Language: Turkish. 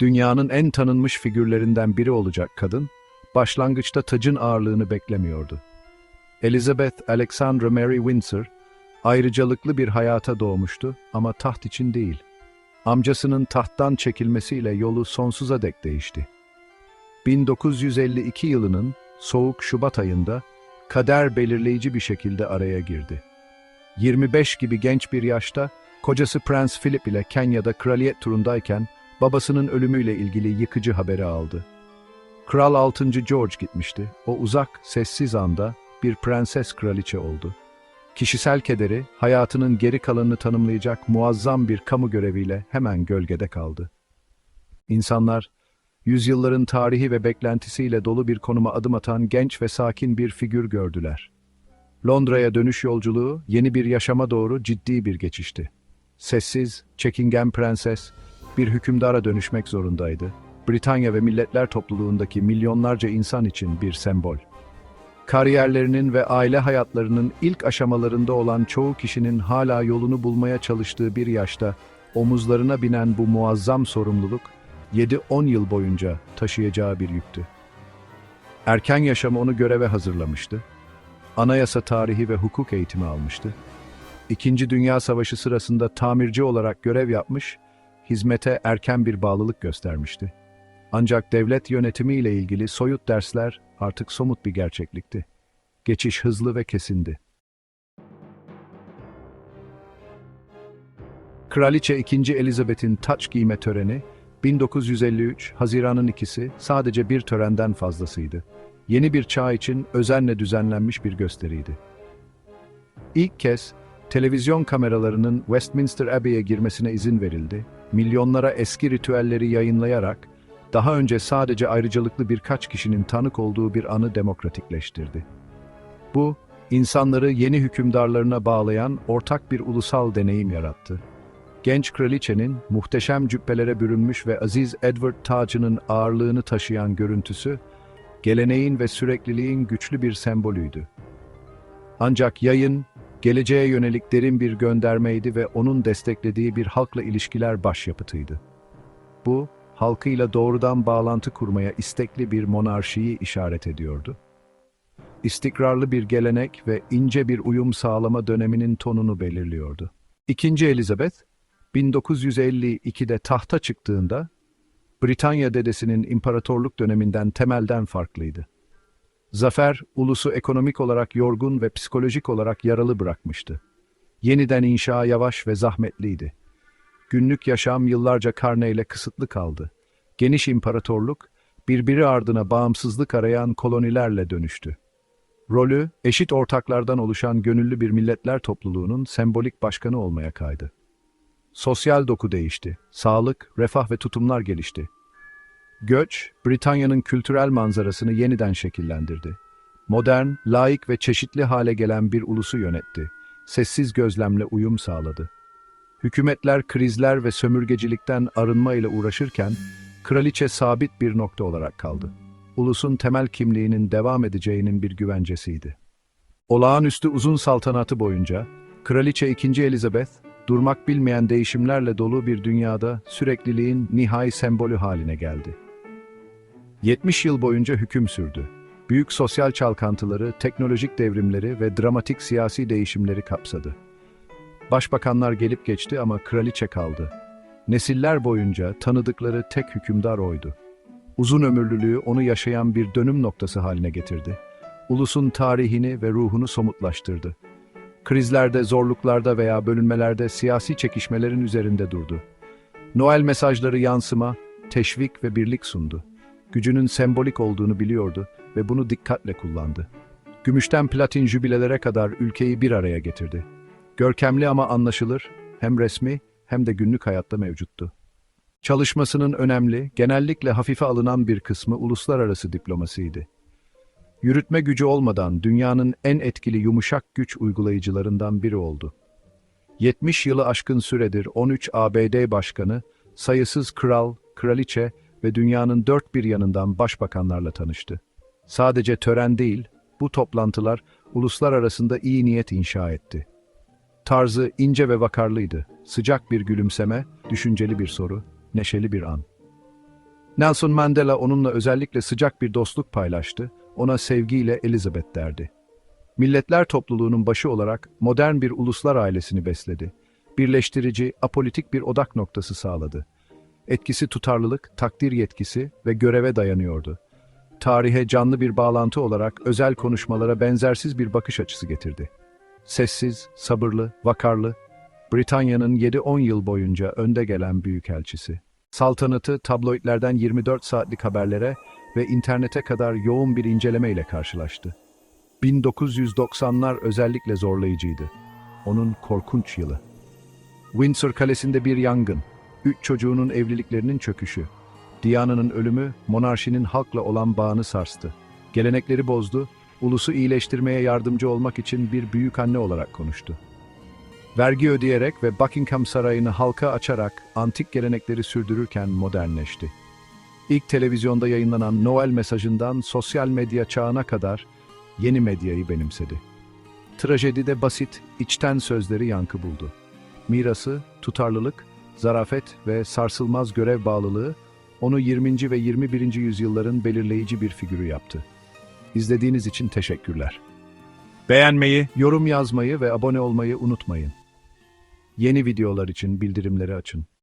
Dünyanın en tanınmış figürlerinden biri olacak kadın, başlangıçta tacın ağırlığını beklemiyordu. Elizabeth Alexandra Mary Windsor, ayrıcalıklı bir hayata doğmuştu ama taht için değil. Amcasının tahttan çekilmesiyle yolu sonsuza dek değişti. 1952 yılının soğuk Şubat ayında kader belirleyici bir şekilde araya girdi. 25 gibi genç bir yaşta kocası Prens Philip ile Kenya'da kraliyet turundayken babasının ölümüyle ilgili yıkıcı haberi aldı. Kral 6. George gitmişti. O uzak, sessiz anda bir prenses kraliçe oldu. Kişisel kederi, hayatının geri kalanını tanımlayacak muazzam bir kamu göreviyle hemen gölgede kaldı. İnsanlar, yüzyılların tarihi ve beklentisiyle dolu bir konuma adım atan genç ve sakin bir figür gördüler. Londra'ya dönüş yolculuğu yeni bir yaşama doğru ciddi bir geçişti. Sessiz, çekingen prenses bir hükümdara dönüşmek zorundaydı. Britanya ve Milletler Topluluğundaki milyonlarca insan için bir sembol. Kariyerlerinin ve aile hayatlarının ilk aşamalarında olan çoğu kişinin hala yolunu bulmaya çalıştığı bir yaşta omuzlarına binen bu muazzam sorumluluk 7-10 yıl boyunca taşıyacağı bir yüktü. Erken yaşamı onu göreve hazırlamıştı. Anayasa tarihi ve hukuk eğitimi almıştı. İkinci Dünya Savaşı sırasında tamirci olarak görev yapmış, hizmete erken bir bağlılık göstermişti. Ancak devlet yönetimi ile ilgili soyut dersler artık somut bir gerçeklikti. Geçiş hızlı ve kesindi. Kraliçe 2. Elizabeth'in taç giyme töreni 1953 Haziran'ın ikisi sadece bir törenden fazlasıydı. Yeni bir çağ için özenle düzenlenmiş bir gösteriydi. İlk kez televizyon kameralarının Westminster Abbey'e girmesine izin verildi. Milyonlara eski ritüelleri yayınlayarak daha önce sadece ayrıcalıklı birkaç kişinin tanık olduğu bir anı demokratikleştirdi. Bu, insanları yeni hükümdarlarına bağlayan ortak bir ulusal deneyim yarattı. Genç kraliçenin muhteşem cübbelere bürünmüş ve aziz Edward tacının ağırlığını taşıyan görüntüsü, geleneğin ve sürekliliğin güçlü bir sembolüydü. Ancak yayın, geleceğe yönelik derin bir göndermeydi ve onun desteklediği bir halkla ilişkiler başyapıtıydı. Bu, halkıyla doğrudan bağlantı kurmaya istekli bir monarşiyi işaret ediyordu. İstikrarlı bir gelenek ve ince bir uyum sağlama döneminin tonunu belirliyordu. İkinci Elizabeth, 1952'de tahta çıktığında, Britanya dedesinin imparatorluk döneminden temelden farklıydı. Zafer, ulusu ekonomik olarak yorgun ve psikolojik olarak yaralı bırakmıştı. Yeniden inşa yavaş ve zahmetliydi. Günlük yaşam yıllarca karneyle kısıtlı kaldı. Geniş imparatorluk, birbiri ardına bağımsızlık arayan kolonilerle dönüştü. Rolü, eşit ortaklardan oluşan gönüllü bir milletler topluluğunun sembolik başkanı olmaya kaydı. Sosyal doku değişti, sağlık, refah ve tutumlar gelişti. Göç, Britanya'nın kültürel manzarasını yeniden şekillendirdi. Modern, laik ve çeşitli hale gelen bir ulusu yönetti. Sessiz gözlemle uyum sağladı. Hükümetler krizler ve sömürgecilikten arınma ile uğraşırken, kraliçe sabit bir nokta olarak kaldı. Ulusun temel kimliğinin devam edeceğinin bir güvencesiydi. Olağanüstü uzun saltanatı boyunca, Kraliçe 2. Elizabeth, durmak bilmeyen değişimlerle dolu bir dünyada sürekliliğin nihai sembolü haline geldi. 70 yıl boyunca hüküm sürdü. Büyük sosyal çalkantıları, teknolojik devrimleri ve dramatik siyasi değişimleri kapsadı. Başbakanlar gelip geçti ama kraliçe kaldı. Nesiller boyunca tanıdıkları tek hükümdar oydu. Uzun ömürlülüğü onu yaşayan bir dönüm noktası haline getirdi. Ulusun tarihini ve ruhunu somutlaştırdı. Krizlerde, zorluklarda veya bölünmelerde siyasi çekişmelerin üzerinde durdu. Noel mesajları yansıma, teşvik ve birlik sundu. Gücünün sembolik olduğunu biliyordu ve bunu dikkatle kullandı. Gümüşten platin jübilelere kadar ülkeyi bir araya getirdi. Görkemli ama anlaşılır, hem resmi hem de günlük hayatta mevcuttu. Çalışmasının önemli, genellikle hafife alınan bir kısmı uluslararası diplomasiydi. Yürütme gücü olmadan dünyanın en etkili yumuşak güç uygulayıcılarından biri oldu. 70 yılı aşkın süredir 13 ABD başkanı, sayısız kral, kraliçe ve dünyanın dört bir yanından başbakanlarla tanıştı. Sadece tören değil, bu toplantılar uluslar arasında iyi niyet inşa etti. Tarzı ince ve vakarlıydı. Sıcak bir gülümseme, düşünceli bir soru, neşeli bir an. Nelson Mandela onunla özellikle sıcak bir dostluk paylaştı, ona sevgiyle Elizabeth derdi. Milletler topluluğunun başı olarak modern bir uluslar ailesini besledi. Birleştirici, apolitik bir odak noktası sağladı. Etkisi tutarlılık, takdir yetkisi ve göreve dayanıyordu. Tarihe canlı bir bağlantı olarak özel konuşmalara benzersiz bir bakış açısı getirdi. Sessiz, sabırlı, vakarlı, Britanya'nın 7-10 yıl boyunca önde gelen büyükelçisi. Saltanatı tabloidlerden 24 saatlik haberlere ve internete kadar yoğun bir inceleme ile karşılaştı. 1990'lar özellikle zorlayıcıydı. Onun korkunç yılı. Windsor Kalesi'nde bir yangın, üç çocuğunun evliliklerinin çöküşü, Diana'nın ölümü monarşinin halkla olan bağını sarstı. Gelenekleri bozdu, ulusu iyileştirmeye yardımcı olmak için bir büyük anne olarak konuştu. Vergi ödeyerek ve Buckingham Sarayı'nı halka açarak antik gelenekleri sürdürürken modernleşti. İlk televizyonda yayınlanan Noel mesajından sosyal medya çağına kadar yeni medyayı benimsedi. Trajedide basit, içten sözleri yankı buldu. Mirası, tutarlılık, zarafet ve sarsılmaz görev bağlılığı onu 20. ve 21. yüzyılların belirleyici bir figürü yaptı. İzlediğiniz için teşekkürler. Beğenmeyi, yorum yazmayı ve abone olmayı unutmayın. Yeni videolar için bildirimleri açın.